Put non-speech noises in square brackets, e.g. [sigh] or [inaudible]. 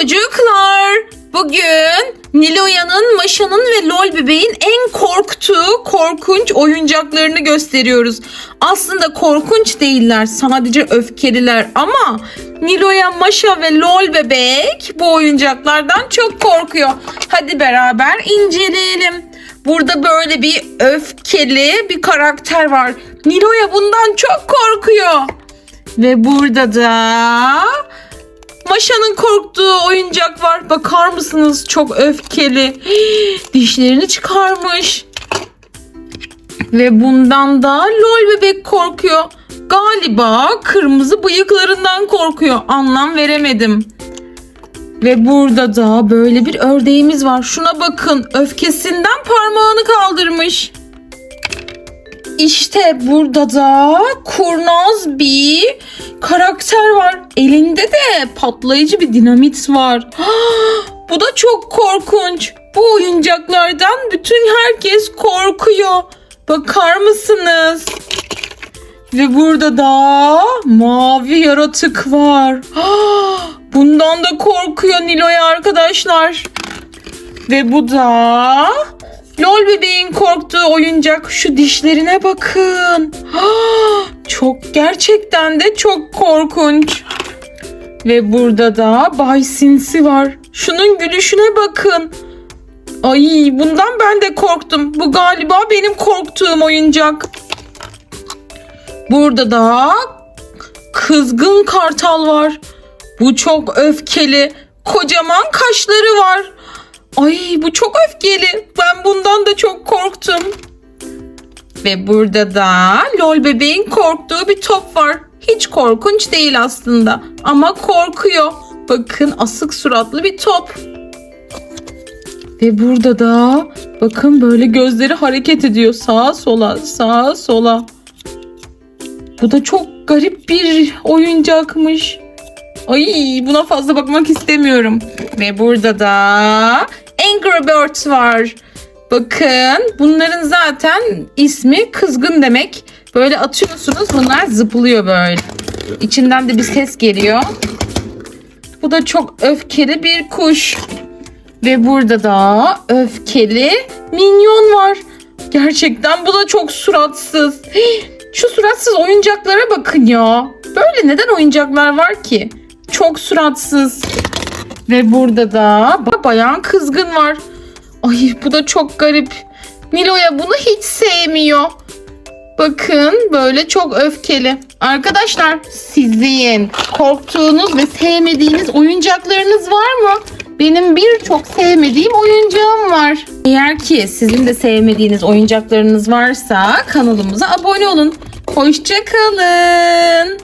Çocuklar, bugün Niloya'nın, Maşa'nın ve Lol bebeğin en korktuğu korkunç oyuncaklarını gösteriyoruz. Aslında korkunç değiller, sadece öfkeliler ama Niloya, Maşa ve Lol bebek bu oyuncaklardan çok korkuyor. Hadi beraber inceleyelim. Burada böyle bir öfkeli bir karakter var. Niloya bundan çok korkuyor. Ve burada da Maşa'nın korktuğu oyuncak var. Bakar mısınız? Çok öfkeli. [gasps] Dişlerini çıkarmış. Ve bundan da lol bebek korkuyor. Galiba kırmızı bıyıklarından korkuyor. Anlam veremedim. Ve burada da böyle bir ördeğimiz var. Şuna bakın. Öfkesinden parmağını kaldırmış. İşte burada da kurnaz bir karakter var. Elinde de patlayıcı bir dinamit var. [gasps] Bu da çok korkunç. Bu oyuncaklardan bütün herkes korkuyor. Bakar mısınız? Ve burada da mavi yaratık var. [gasps] Bundan da korkuyor Nilo'ya arkadaşlar. Ve bu da Lol bebeğin korktuğu oyuncak şu dişlerine bakın. Çok gerçekten de çok korkunç. Ve burada da Bay Sinsi var. Şunun gülüşüne bakın. Ay bundan ben de korktum. Bu galiba benim korktuğum oyuncak. Burada da kızgın kartal var. Bu çok öfkeli. Kocaman kaşları var. Ay bu çok öfkeli. Bundan da çok korktum. Ve burada da lol bebeğin korktuğu bir top var. Hiç korkunç değil aslında ama korkuyor. Bakın asık suratlı bir top. Ve burada da bakın böyle gözleri hareket ediyor sağa sola sağa sola. Bu da çok garip bir oyuncakmış. Ay buna fazla bakmak istemiyorum. Ve burada da Angry Birds var. Bakın bunların zaten ismi kızgın demek. Böyle atıyorsunuz bunlar zıplıyor böyle. İçinden de bir ses geliyor. Bu da çok öfkeli bir kuş. Ve burada da öfkeli minyon var. Gerçekten bu da çok suratsız. Şu suratsız oyuncaklara bakın ya. Böyle neden oyuncaklar var ki? Çok suratsız. Ve burada da ba- bayan kızgın var. Ay bu da çok garip. Nilo'ya bunu hiç sevmiyor. Bakın böyle çok öfkeli. Arkadaşlar sizin korktuğunuz ve sevmediğiniz oyuncaklarınız var mı? Benim birçok sevmediğim oyuncağım var. Eğer ki sizin de sevmediğiniz oyuncaklarınız varsa kanalımıza abone olun. Hoşçakalın.